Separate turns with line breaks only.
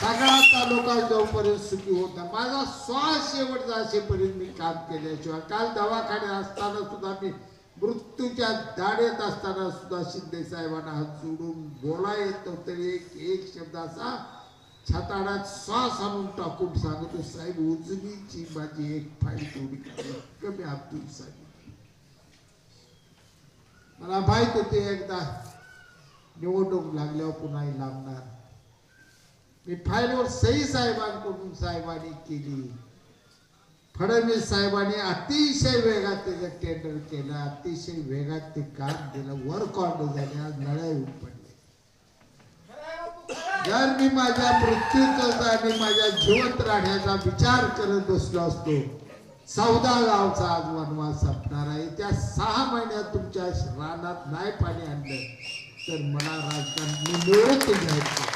सगळा तालुका जोपर्यंत सुखी होता माझा श्वास शेवटचा असेपर्यंत मी काम केल्याशिवाय काल दवाखान्यात असताना सुद्धा मी मृत्यूच्या दाढेत असताना सुद्धा शिंदे साहेबांना हात जोडून बोला येत तरी एक एक शब्द असा छाताडात श्वास आणून टाकून सांगतो साहेब उजनीची माझी एक फाईल तोडी कमी अब्दुल साहेब मला माहीत होते एकदा निवडणूक लागल्यावर पुन्हा लागणार. मी फाईलवर सही साहेबांकडून साहेबांनी केली. फडणवीस साहेबांनी अतिशय वेगात त्याचं टेंडर केलं अतिशय वेगात ते काम दिलं वर्क ऑर्डर झाले आज नळ्या येऊन पडले. जर मी माझ्या मृत्यूचा आणि माझ्या जिवंत राहण्याचा विचार करत बसलो असतो चौदा गावचा आज वनवास संपणार आहे. त्या सहा महिन्यात तुमच्या रानात नाही पाणी आणलं तर मला राजकारण निवृत्त घ्यायचं